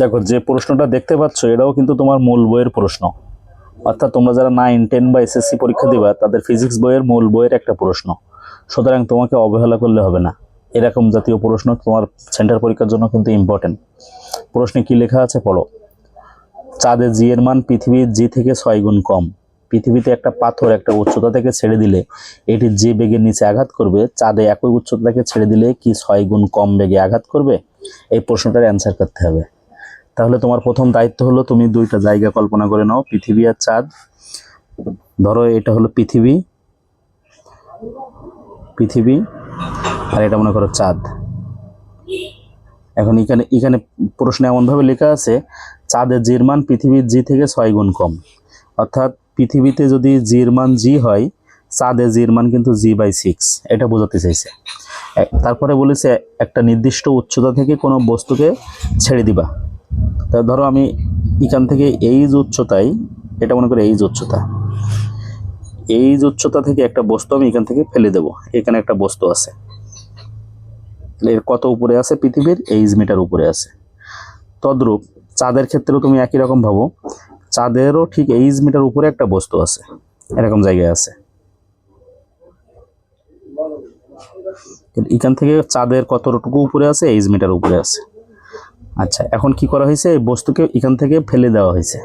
দেখো, যে প্রশ্নটা দেখতে পাচ্ছ, এটাও কিন্তু তোমার মূল বইয়ের প্রশ্ন। অর্থাৎ তোমরা যারা নাইন টেন বা এসএসসি পরীক্ষা দিবা, তাদের ফিজিক্স বইয়ের মূল বইয়ের একটা প্রশ্ন। সুতরাং তোমাকে অবহেলা করলে হবে না। এরকম জাতীয় প্রশ্ন তোমার সেন্টার পরীক্ষার জন্য কিন্তু ইম্পর্টেন্ট প্রশ্নে কি লেখা আছে পড়ো চাঁদে জি এর মান পৃথিবীর জি থেকে ছয় গুণ কম। পৃথিবীতে একটা পাথর একটা উচ্চতা থেকে ছেড়ে দিলে এটি যে বেগের নিচে আঘাত করবে। চাঁদে একই উচ্চতা থেকে ছেড়ে দিলে কি ছয় গুণ কম বেগে আঘাত করবে? এই প্রশ্নটার অ্যান্সার করতে হবে। তাহলে তোমার প্রথম দায়িত্ব হলো তুমি দুইটা জায়গা কল্পনা করে নাও, পৃথিবী আর চাঁদ। ধরো এটা হলো পৃথিবী পৃথিবী, আর এটা মনে করো চাঁদ। এখন এখানে এখানে প্রশ্নে এমনভাবে লেখা আছে, চাঁদের জির মান পৃথিবীর জি থেকে ছয় গুণ কম। অর্থাৎ পৃথিবীতে যদি জির মান জি হয়, চাঁদের জির মান কিন্তু জি বাই সিক্স, এটা বোঝাতে চাইছে। তারপরে বলেছে, একটা নির্দিষ্ট উচ্চতা থেকে কোনো বস্তুকে ছেড়ে দিবা। তা ধরো আমি এখান থেকে এই যে উচ্চতায়, এটা মনে করি এই যে উচ্চতা। এই যে উচ্চতা থেকে একটা বস্তু আমি এখান থেকে ফেলে দেব। এখানে একটা বস্তু আছে। এর কত উপরে আছে পৃথিবীর? এইচ মিটার উপরে আছে। তদ্রূপ চাঁদের ক্ষেত্রেও তুমি একই রকম ভাবো। চাঁদেরও ঠিক এইচ মিটার উপরে একটা বস্তু আছে। এরকম জায়গায় আছে। এখান থেকে চাঁদের কতটুকু উপরে আছে? এইচ মিটার উপরে আছে। আচ্ছা এখন কি করা হয়েছে? এই বস্তুকে এখান থেকে ফেলে দেওয়া হয়েছে।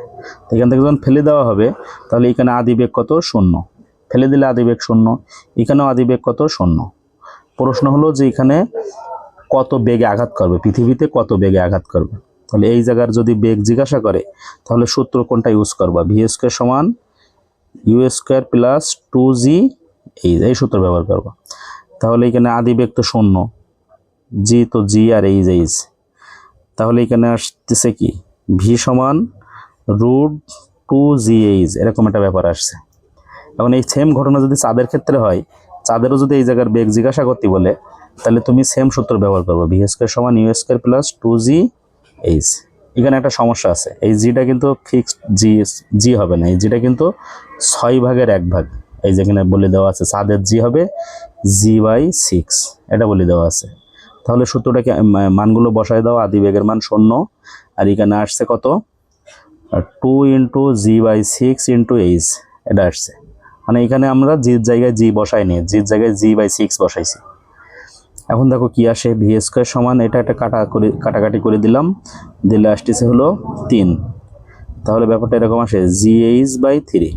এখান থেকে যখন ফেলে দেওয়া হবে, তাহলে এখানে আদিবেগ কত? শূন্য। ফেলে দিলে আদিবেগ শূন্য। এখানেও আদিবেগ কত? শূন্য। প্রশ্ন হলো যে এখানে কত বেগে আঘাত করবে? পৃথিবীতে কত বেগে আঘাত করবে? তাহলে এই জায়গার যদি বেগ জিজ্ঞাসা করে, তাহলে সূত্র কোনটা ইউজ করবা? ভি স্কোয়ার সমান U square plus two G এই এই সূত্র ব্যবহার করবা। তাহলে এখানে আদিবেগ তো শূন্য। জি তো জি আর এইচ এইচ তাহলে এখানে আসতেছে কি? ভি সমান রুট টু জি এইচ এরকম একটা ব্যাপার আসছে। এখন এই সেম ঘটনা যদি চাঁদের ক্ষেত্রে হয়, চাঁদেরও যদি এই জায়গার বেগ জিজ্ঞাসা করতে বলে, তাহলে তুমি সেম সূত্র ব্যবহার করবে। ভি স্কোয়ার সমান U square plus two G H এখানে একটা সমস্যা আছে। এই জিটা কিন্তু ফিক্সড জি জি হবে না। এই জিটা কিন্তু ছয় ভাগের এক ভাগ। এই যেখানে বলে দেওয়া আছে, চাঁদের জি হবে জি বাই সিক্স এটা বলে দেওয়া আছে। তাহলে সূত্রটাকে মানগুলো বসায় দাও আদি বেগের মান শূন্য। আর এখানে আসছে কত? Two into G by six into H এটা আসছে। মানে এখানে আমরা জির জায়গায় জি বসাই নি জির জায়গায় জি বাই সিক্স বসাইছি। এখন দেখো কি আসে ভি স্কোয়ার সমান, এটা একটা কাটা করে, কাটাকাটি করে দিলাম। দিলে আসতেছে হলো তিন। তাহলে ব্যাপারটা এরকম আসে জি এইচ বাই থ্রি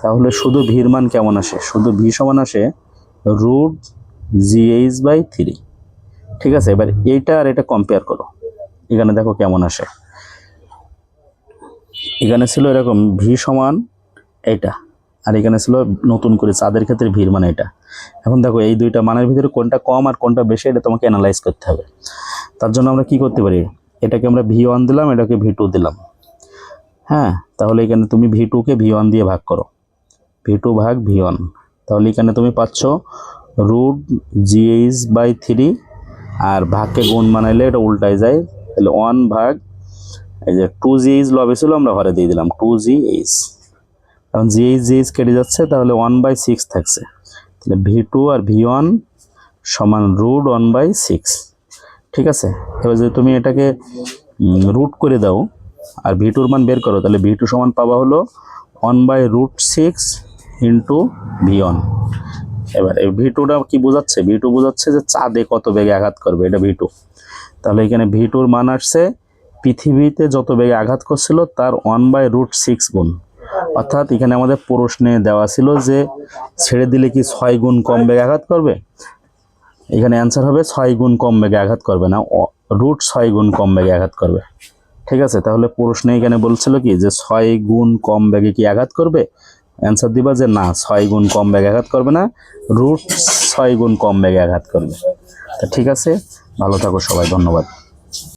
তাহলে শুধু ভির মান কেমন আসে? শুধু ভি সমান আসে root G H by three ঠিক আছে? এবার এইটা আর এটা কম্পেয়ার করো। এখানে দেখো কেমন আসে। এখানে ছিল এরকম ভি সমান এইটা, আর এখানে ছিল নতুন করে চাঁদের ক্ষেত্রে ভিড় মানে এটা। এখন দেখো এই দুইটা মানের ভিতরে কোনটা কম আর কোনটা বেশি, এটা তোমাকে অ্যানালাইজ করতে হবে। তার জন্য আমরা কি করতে পারি? এটাকে আমরা ভি ওয়ান দিলাম, এটাকে ভি টু দিলাম। হ্যাঁ? তাহলে এখানে তুমি ভি টুকে ভি ওয়ান দিয়ে ভাগ করো। ভি টু ভাগ ভি ওয়ান তাহলে এখানে তুমি পাচ্ছ root G H by three আর ভাগকে গুণ বানাইলে এটা উল্টায় যায়। তাহলে ওয়ান ভাগ, এই যে টু জি এইচ লবে ছিল, আমরা ঘরে দিয়ে দিলাম টু জি এইচ এখন জি এইচ জি এইচ কেটে যাচ্ছে, তাহলে ওয়ান বাই সিক্স থাকছে। তাহলে ভি টু আর ভি ওয়ান সমান রুট ওয়ান বাই সিক্স ঠিক আছে? এবার যদি তুমি এটাকে রুট করে দাও, আর ভি টুর মান বের করো, তাহলে ভি টু সমান পাওয়া হলো one by root six into V one এবার এই ভি টুটা কি বোঝাচ্ছে? ভি টু বোঝাচ্ছে যে চাঁদে কত বেগে আঘাত করবে, এটা ভি টু। তাহলে এখানে ভি টুর মান আসছে, পৃথিবীতে যত বেগে আঘাত করছিল তার ওয়ান বাই রুট সিক্স গুণ। অর্থাৎ এখানে আমাদের প্রশ্নে দেওয়া ছিল যে ছেড়ে দিলে কি ছয় গুণ কম বেগে আঘাত করবে? এখানে অ্যান্সার হবে ছয় গুণ কম বেগে আঘাত করবে না রুট ছয় গুণ কম বেগে আঘাত করবে। ঠিক আছে? তাহলে প্রশ্নে এখানে বলছিল কি যে ছয় গুণ কম বেগে কি আঘাত করবে? অ্যান্সার দিবা যে না, ছয় গুণ কম ব্যাগে আঘাত করবে না রুট ছয় গুণ কম ব্যাগে আঘাত করবে। তা ঠিক আছে, ভালো থাকো সবাই, ধন্যবাদ।